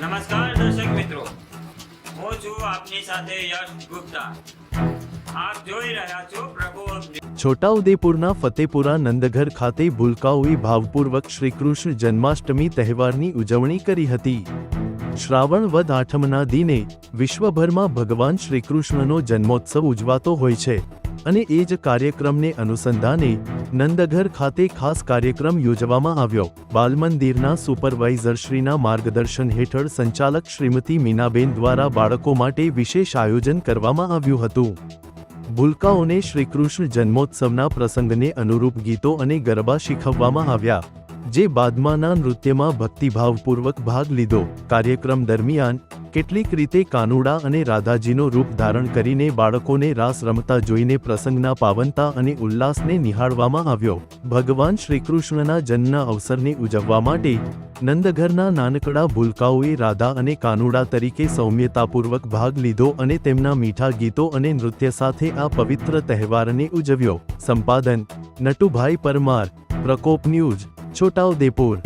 નમસ્કાર દર્શક મિત્રો. હું છું આપની સાથે યશ ગુપ્તા. છોટાઉદેપુરના ફતેપુરા નંદઘર ખાતે ભૂલકાઓએ ભાવપૂર્વક શ્રીકૃષ્ણ જન્માષ્ટમી તહેવારની ઉજવણી કરી હતી. શ્રાવણ વદ આઠમના દિને વિશ્વભરમાં ભગવાન શ્રીકૃષ્ણનો જન્મોત્સવ ઉજવાતો હોય છે. અને એ જ કાર્યક્રમને અનુસંધાને નંદઘર ખાતે ખાસ કાર્યક્રમ યોજવામાં આવ્યો. બાલમંદિરના સુપરવાઇઝરશ્રીના માર્ગદર્શન હેઠળ સંચાલક શ્રીમતી મીનાબેન દ્વારા બાળકો માટે વિશેષ આયોજન કરવામાં આવ્યું હતું. ભૂલકાઓને શ્રીકૃષ્ણ જન્મોત્સવના પ્રસંગને અનુરૂપ ગીતો અને ગરબા શીખવવામાં આવ્યા, જે બાદમાના નૃત્યમાં ભક્તિભાવપૂર્વક ભાગ લીધો. કાર્યક્રમ દરમિયાન કેટલીક રીતે કાનુડા અને રાધાજીનો રૂપ ધારણ કરીને બાળકોને રાસ રમતા જોઈને પ્રસંગના પાવનતા અને ઉલ્લાસને નિહાળવામાં આવ્યો. ભગવાન શ્રીકૃષ્ણના જન્મના અવસરને ઉજવવા માટે નંદઘરના નાનકડા ભૂલકાઓએ રાધા અને કાનુડા તરીકે સૌમ્યતાપૂર્વક ભાગ લીધો અને તેમના મીઠા ગીતો અને નૃત્ય સાથે આ પવિત્ર તહેવારને ઉજવ્યો. સંપાદન, નટુભાઈ પરમાર, પ્રકોપ ન્યૂઝ, છોટાઉદેપુર.